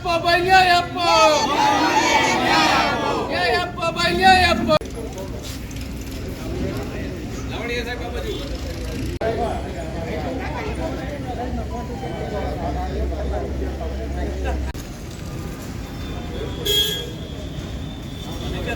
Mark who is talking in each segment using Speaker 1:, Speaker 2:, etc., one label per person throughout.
Speaker 1: ભાઈ ન્યાય આપો ન્યાય આપો ભાઈ ન્યાય આપો
Speaker 2: ઓકે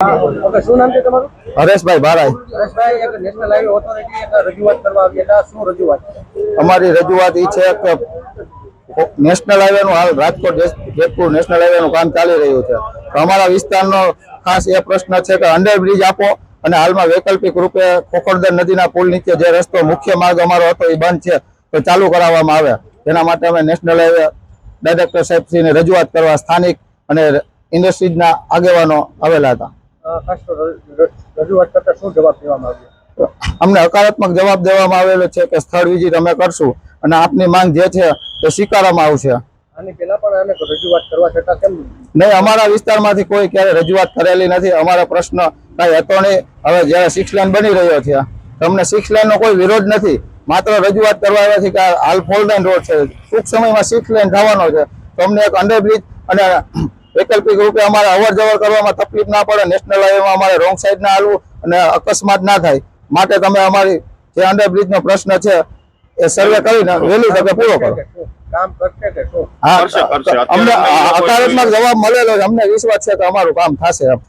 Speaker 2: શું નામ છે તમારું?
Speaker 3: હરેશભાઈ બારાઈ.
Speaker 2: હરેશભાઈ એક નેશનલ હાઈવે ઓથોરિટી એક રજૂઆત કરવા આવી હતા. શું રજૂઆત?
Speaker 3: અમારી રજૂઆત એ છે કે નેશનલ હાઈવેનું હાલ રાજકોટ જેતપુર નેશનલ હાઈવેનું કામ ચાલી રહ્યું છે. અમારા વિસ્તારનો ખાસ એ પ્રશ્ન છે કે અંડરબ્રિજ આપો અને હાલમાં વૈકલ્પિક રૂપે ખોખરદર નદીના પુલ નીચે જે રસ્તો મુખ્ય માર્ગ અમારો હતો એ બંધ છે તો ચાલુ કરાવવામાં આવે તેના માટે અમે નેશનલ હાઈવે ડાયરેક્ટર સાહેબશ્રીને રજૂઆત કરવા સ્થાનિક અને ઇન્ડસ્ટ્રીઝના આગેવાનો આવેલા હતા.
Speaker 2: ખાસ રજૂઆત કરતા શું જવાબ દેવામાં આવ્યો?
Speaker 3: અમને હકારાત્મક જવાબ દેવામાં આવેલો છે કે સ્થળ વિઝિટ અમે કરશું અને આપની માંગ જે છે તે સ્વીકારવામાં આવશે.
Speaker 2: આની પહેલા પણ અનેક રજૂઆત કરવા છતાં કેમ
Speaker 3: નહીં અમારા વિસ્તારમાંથી કોઈ ક્યારે રજૂઆત કરેલી નથી. અમારો પ્રશ્ન કાંઈ હતો નહીં. હવે જ્યારે સિક્સ લાઇન બની રહ્યો છે તમને સિક્સ લાઇનનો કોઈ વિરોધ નથી. માત્ર રજૂઆત કરવા આવ્યા છે કે હાલ ફોર લાઇન રોડ છે. ટૂંક સમયમાં સિક્સ લાઇન થવાનો છે. તમને એક અંડરબ્રિજ અને વૈકલ્પિક રૂપે અમારે અવર જવર કરવામાં તકલીફ ના પડે નેશનલ હાઈવેમાં અમારે રોંગ સાઈડ ના હાલવું અને અકસ્માત ના થાય. માટે તમે અમારી જે અંડરબ્રિજનો પ્રશ્ન છે એ સર્વે કરીને વહેલી તકે પૂરો કરો. અમને હકારાત્મક જવાબ મળેલો છે અમને વિશ્વાસ છે કે અમારું કામ થશે એમ.